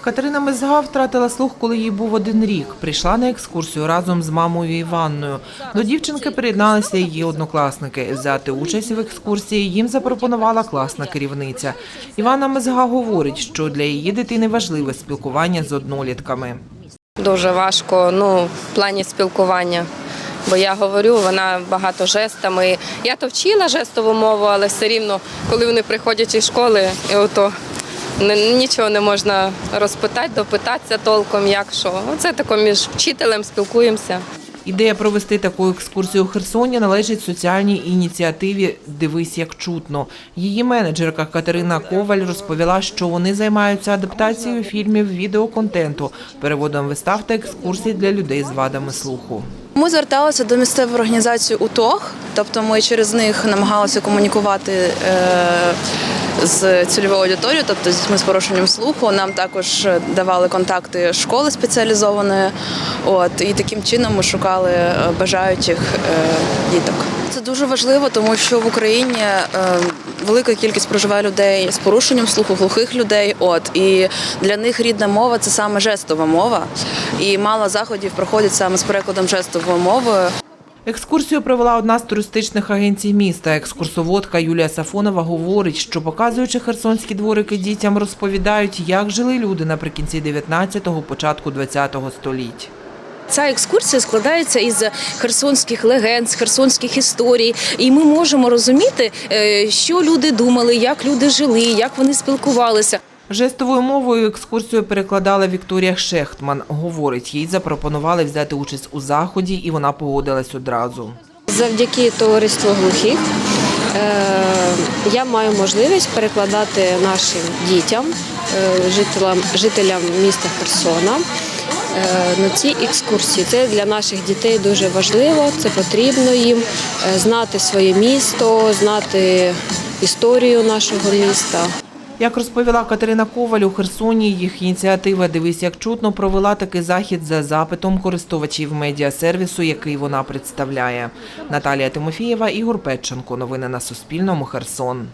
Катерина Мезга втратила слух, коли їй був один рік. Прийшла на екскурсію разом з мамою Іванною. До дівчинки приєдналися її однокласники. Взяти участь в екскурсії їм запропонувала класна керівниця. Івана Мезга говорить, що для її дитини важливе спілкування з однолітками. Дуже важко, ну, в плані спілкування. Бо я говорю, вона багато жестами. Я то вчила жестову мову, але все рівно, коли вони приходять із школи, і ото нічого не можна розпитати, допитатися толком, як що. Оце тако між вчителем спілкуємося. Ідея провести таку екскурсію у Херсоні належить соціальній ініціативі Дивись, як чутно. Її менеджерка Катерина Коваль розповіла, що вони займаються адаптацією фільмів відеоконтенту, переводом вистав та екскурсій для людей з вадами слуху. Ми зверталися до місцевої організації УТОГ, тобто ми через них намагалися комунікувати е, з цільовою аудиторією, тобто з дітьми з порушенням слуху. Нам також давали контакти школи спеціалізованої. От і таким чином ми шукали е, бажаючих е, діток. Це дуже важливо, тому що в Україні е, велика кількість проживає людей з порушенням слуху, глухих людей. От і для них рідна мова це саме жестова мова. І мало заходів проходять саме з перекладом жестовою мовою. Екскурсію провела одна з туристичних агенцій міста. Екскурсоводка Юлія Сафонова говорить, що показуючи херсонські дворики дітям, розповідають, як жили люди наприкінці 19-го, початку 20-го століть. Ця екскурсія складається із херсонських легенд, з херсонських історій, і ми можемо розуміти, е, що люди думали, як люди жили, як вони спілкувалися. Жестовою мовою екскурсію перекладала Вікторія Шехтман. Говорить, їй запропонували взяти участь у заході, і вона погодилась одразу. Завдяки товариству глухих е, я маю можливість перекладати нашим дітям, е, жителям, жителям міста Херсона е, на ці екскурсії. Це для наших дітей дуже важливо, це потрібно їм знати своє місто, знати історію нашого міста. Як розповіла Катерина Коваль, у Херсоні їх ініціатива «Дивись, як чутно» провела такий захід за запитом користувачів медіасервісу, який вона представляє. Наталія Тимофієва, Ігор Петченко. Новини на Суспільному. Херсон.